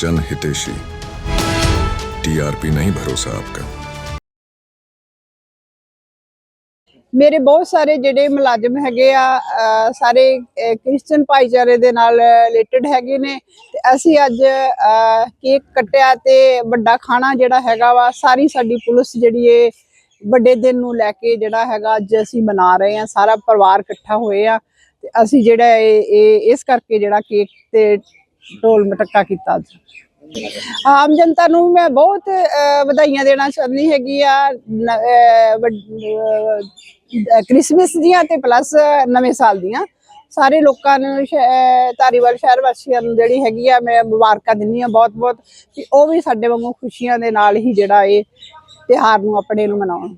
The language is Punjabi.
जन हितेशी टीआरपी नहीं भरोसा आपका ਮੇਰੇ ਬਹੁਤ ਸਾਰੇ ਜਿਹੜੇ ਮੁਲਾਜ਼ਮ ਹੈਗੇ ਆ ਅਹ ਸਾਰੇ ਅਹ ਕ੍ਰਿਸਚੀਅਨ ਭਾਈਚਾਰੇ ਦੇ ਨਾਲ ਰਿਲੇਟਡ ਹੈਗੇ ਨੇ ਤੇ ਅਸੀਂ ਅੱਜ ਅਹ ਕੇਕ ਕੱਟਿਆ ਤੇ ਵੱਡਾ ਖਾਣਾ ਜਿਹੜਾ ਹੈਗਾ ਵਾ ਸਾਰੀ ਸਾਡੀ ਪੁਲਿਸ ਜਿਹੜੀ ਏ ਵੱਡੇ ਦਿਨ ਨੂੰ ਲੈ ਕੇ ਜਿਹੜਾ ਹੈਗਾ ਅੱਜ ਅਸੀਂ ਮਨਾ ਰਹੇ ਆ ਸਾਰਾ ਪਰਿਵਾਰ ਇਕੱਠਾ ਹੋਏ ਆ ਤੇ ਅਸੀਂ ਜਿਹੜਾ ਇਹ ਇਹ ਇਸ ਕਰਕੇ ਜਿਹੜਾ ਕੇਕ ਤੇ ਢੋਲ ਮਟੱਕਾ ਕੀਤਾ ਅੱਜ ਆਮ ਜਨਤਾ ਨੂੰ ਮੈਂ ਬਹੁਤ ਵਧਾਈਆਂ ਦੇਣਾ ਚਾਹੁੰਦੀ ਹੈਗੀ ਆ, ਨ- ਕ੍ਰਿਸਮਸ ਦੀਆਂ ਤੇ ਪਲੱਸ ਨਵੇਂ ਸਾਲ ਦੀਆਂ। ਸਾਰੇ ਲੋਕਾਂ ਨੂੰ ਸ਼- ਧਾਰੀਵਾਲ ਸ਼ਹਿਰ ਵਾਸੀਆਂ ਨੂੰ ਜਿਹੜੀ ਹੈਗੀ ਆ, ਮੈਂ ਮੁਬਾਰਕਾਂ ਦਿੰਦੀ ਆ ਬਹੁਤ ਬਹੁਤ ਕਿ ਉਹ ਵੀ ਸਾਡੇ ਵਾਂਗੂ ਖੁਸ਼ੀਆਂ ਦੇ ਨਾਲ ਹੀ ਜਿਹੜਾ ਇਹ ਤਿਉਹਾਰ ਨੂੰ ਆਪਣੇ ਨੂੰ ਮਨਾਉਣ।